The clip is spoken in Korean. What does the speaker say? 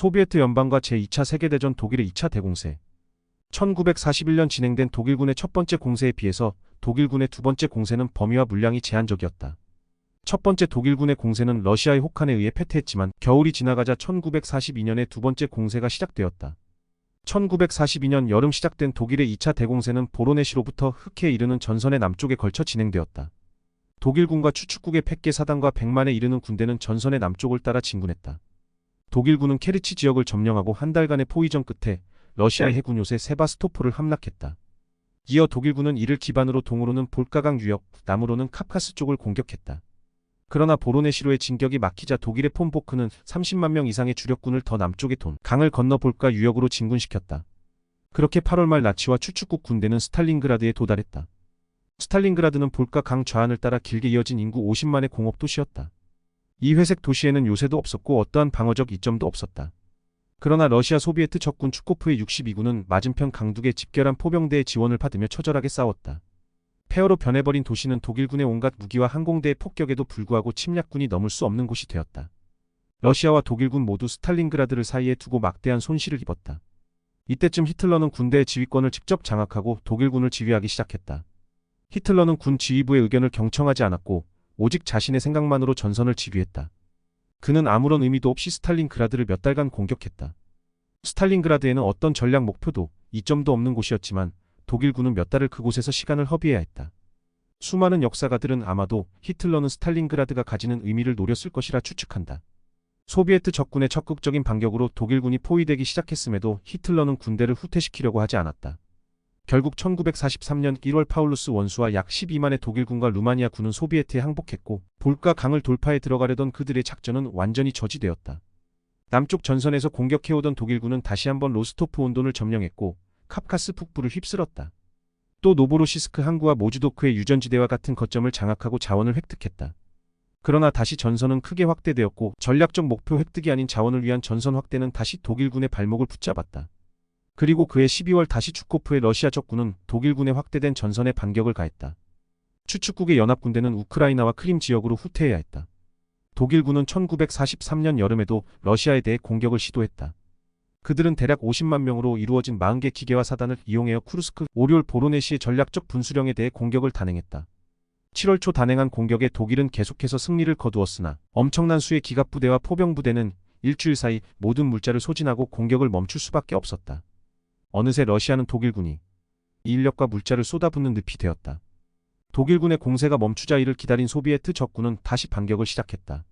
소비에트 연방과 제2차 세계대전 독일의 2차 대공세. 1941년 진행된 독일군의 첫 번째 공세에 비해서 독일군의 두 번째 공세는 범위와 물량이 제한적이었다. 첫 번째 독일군의 공세는 러시아의 혹한에 의해 패퇴했지만 겨울이 지나가자 1942년에 두 번째 공세가 시작되었다. 1942년 여름 시작된 독일의 2차 대공세는 보로네시로부터 흑해에 이르는 전선의 남쪽에 걸쳐 진행되었다. 독일군과 추축국의 팩계 사단과 100만에 이르는 군대는 전선의 남쪽을 따라 진군했다. 독일군은 케르치 지역을 점령하고 한 달간의 포위전 끝에 러시아의 해군 요새 세바스토폴을 함락했다. 이어 독일군은 이를 기반으로 동으로는 볼가강 유역, 남으로는 카카스 쪽을 공격했다. 그러나 보로네시로의 진격이 막히자 독일의 폰보크는 30만 명 이상의 주력군을 더 남쪽의 돈, 강을 건너 볼가 유역으로 진군시켰다. 그렇게 8월 말 나치와 추축국 군대는 스탈린그라드에 도달했다. 스탈린그라드는 볼가 강 좌안을 따라 길게 이어진 인구 50만의 공업 도시였다. 이 회색 도시에는 요새도 없었고 어떠한 방어적 이점도 없었다. 그러나 러시아 소비에트 적군 추코프의 62군은 맞은편 강둑의 집결한 포병대의 지원을 받으며 처절하게 싸웠다. 폐허로 변해버린 도시는 독일군의 온갖 무기와 항공대의 폭격에도 불구하고 침략군이 넘을 수 없는 곳이 되었다. 러시아와 독일군 모두 스탈린그라드를 사이에 두고 막대한 손실을 입었다. 이때쯤 히틀러는 군대의 지휘권을 직접 장악하고 독일군을 지휘하기 시작했다. 히틀러는 군 지휘부의 의견을 경청하지 않았고 오직 자신의 생각만으로 전선을 지휘했다. 그는 아무런 의미도 없이 스탈린그라드를 몇 달간 공격했다. 스탈린그라드에는 어떤 전략 목표도 이점도 없는 곳이었지만 독일군은 몇 달을 그곳에서 시간을 허비해야 했다. 수많은 역사가들은 아마도 히틀러는 스탈린그라드가 가지는 의미를 노렸을 것이라 추측한다. 소비에트 적군의 적극적인 반격으로 독일군이 포위되기 시작했음에도 히틀러는 군대를 후퇴시키려고 하지 않았다. 결국 1943년 1월 파울루스 원수와 약 12만의 독일군과 루마니아 군은 소비에트에 항복했고 볼가 강을 돌파해 들어가려던 그들의 작전은 완전히 저지되었다. 남쪽 전선에서 공격해오던 독일군은 다시 한번 로스토프 온돈을 점령했고 카프카스 북부를 휩쓸었다. 또 노보로시스크 항구와 모주도크의 유전지대와 같은 거점을 장악하고 자원을 획득했다. 그러나 다시 전선은 크게 확대되었고 전략적 목표 획득이 아닌 자원을 위한 전선 확대는 다시 독일군의 발목을 붙잡았다. 그리고 그해 12월 다시 추코프의 러시아 적군은 독일군의 확대된 전선에 반격을 가했다. 추축국의 연합군대는 우크라이나와 크림 지역으로 후퇴해야 했다. 독일군은 1943년 여름에도 러시아에 대해 공격을 시도했다. 그들은 대략 50만 명으로 이루어진 40개 기계화 사단을 이용하여 쿠르스크, 오리올 보로네시의 전략적 분수령에 대해 공격을 단행했다. 7월 초 단행한 공격에 독일은 계속해서 승리를 거두었으나 엄청난 수의 기갑부대와 포병부대는 일주일 사이 모든 물자를 소진하고 공격을 멈출 수밖에 없었다. 어느새 러시아는 독일군이 인력과 물자를 쏟아붓는 늪이 되었다. 독일군의 공세가 멈추자 이를 기다린 소비에트 적군은 다시 반격을 시작했다.